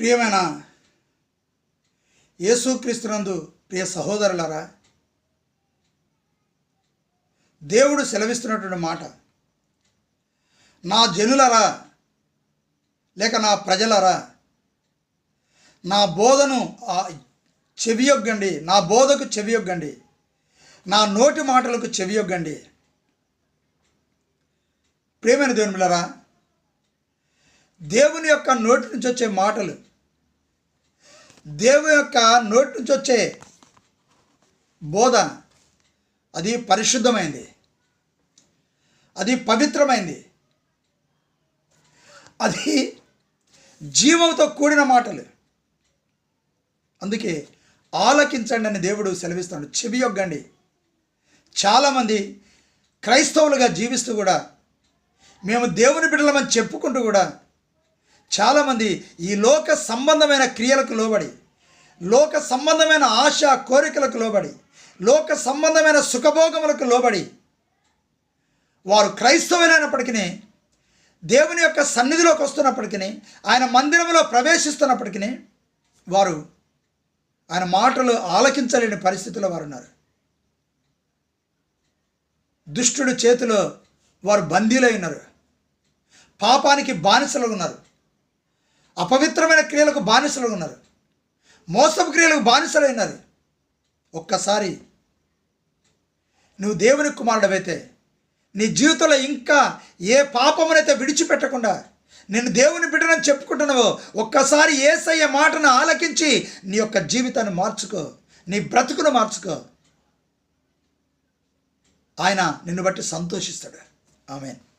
ప్రియమైన యేసుక్రీస్తునందు ప్రియ సహోదరులరా దేవుడు సెలవిస్తున్నటువంటి మాట నా జనులరా లేక నా ప్రజలరా నా బోధను చెవియొగ్గండి నా బోధకు చెవియొగ్గండి నా నోటి మాటలకు చెవియొగ్గండి. ప్రేమైన దేవుని బిళ్ళరా దేవుని యొక్క నోటి నుంచి వచ్చే మాటలు దేవుని యొక్క నోటి నుంచి వచ్చే బోధ అది పరిశుద్ధమైంది. అది పవిత్రమైంది. అది జీవంతో కూడిన మాటలు. అందుకే ఆలకించండి అని దేవుడు సెలవిస్తున్నాడు. చెవియొగ్గండి చాలామంది క్రైస్తవులుగా జీవిస్తూ కూడా మేము దేవుని బిడ్డలమని చెప్పుకుంటూ కూడా చాలామంది ఈ లోక సంబంధమైన క్రియలకు లోబడి లోక సంబంధమైన ఆశ కోరికలకు లోబడి లోక సంబంధమైన సుఖభోగములకు లోబడి వారు క్రైస్తవులైనప్పటికీ దేవుని యొక్క సన్నిధిలోకి వస్తున్నప్పటికీ ఆయన మందిరంలో ప్రవేశిస్తున్నప్పటికీ వారు ఆయన మాటలు ఆలకించలేని పరిస్థితిలో వారు ఉన్నారు దుష్టుడు చేతిలో వారు బందీలై ఉన్నారు. పాపానికి బానిసలు ఉన్నారు. అపవిత్రమైన క్రియలకు బానిసలు ఉన్నారు. మోసపు క్రియలకు బానిసలు ఒక్కసారి నువ్వు దేవుని కుమారుడవైతే నీ జీవితంలో ఇంకా ఏ పాపమునైతే విడిచిపెట్టకుండా నేను దేవుని బిడ్డనని చెప్పుకుంటున్నావో ఒక్కసారి ఏసయ్య మాటను ఆలకించి నీ యొక్క జీవితాన్ని మార్చుకో నీ బ్రతుకును మార్చుకో. ఆయన నిన్ను బట్టి సంతోషిస్తాడు. ఆమెను.